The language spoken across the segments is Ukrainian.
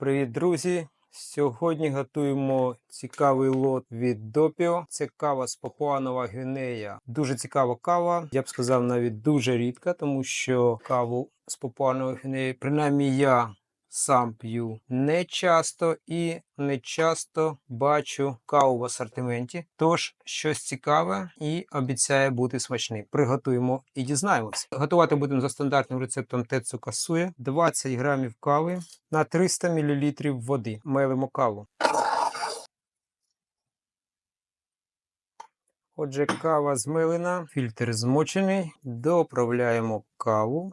Привіт, друзі! Сьогодні готуємо цікавий лот від Допіо. Це кава з Папуанова Гвінея. Дуже цікава кава. Я б сказав, навіть дуже рідка, тому що каву з Папуанова Гвінеї, принаймні я сам п'ю не часто і не часто бачу каву в асортименті. Тож щось цікаве і обіцяє бути смачним. Приготуємо і дізнаємося. Готувати будемо за стандартним рецептом Тецу Касує 20 грамів кави на 300 мл води. Мелимо каву. Отже, кава змилена, фільтр змочений. Доправляємо каву.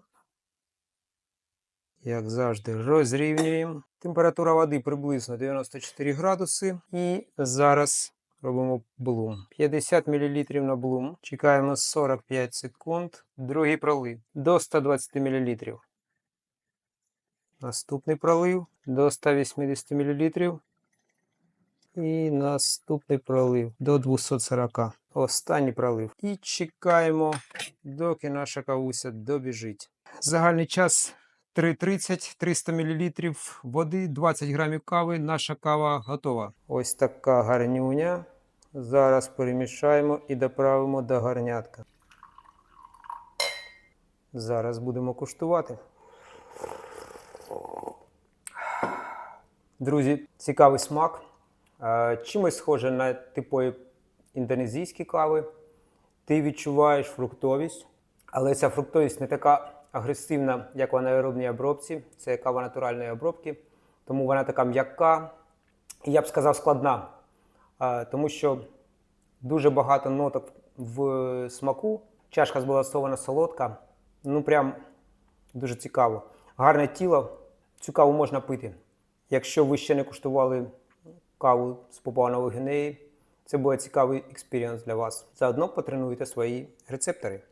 Як завжди, розрівнюємо. Температура води приблизно 94 градуси. І зараз робимо блум. 50 мл на блум. Чекаємо 45 секунд. Другий пролив до 120 мл. Наступний пролив до 180 мл. І наступний пролив до 240. Останній пролив. І чекаємо, доки наша кавуся добіжить. Загальний час 3,30, 300 мл води, 20 грамів кави. Наша кава готова. Ось така гарнюня. Зараз перемішаємо і доправимо до гарнятка. Зараз будемо куштувати. Друзі, цікавий смак. Чимось схоже на типові індонезійські кави. Ти відчуваєш фруктовість, але ця фруктовість не така агресивна, як в анаеробній обробці. Це кава натуральної обробки. Тому вона така м'яка і я б сказав складна. Е, Тому що дуже багато ноток в смаку. Чашка збалансована солодка. Ну прям дуже цікаво. Гарне тіло. Цю каву можна пити. Якщо ви ще не куштували каву з Папуанової Гвінеї, це буде цікавий експірієнс для вас. Заодно потренуйте свої рецептори.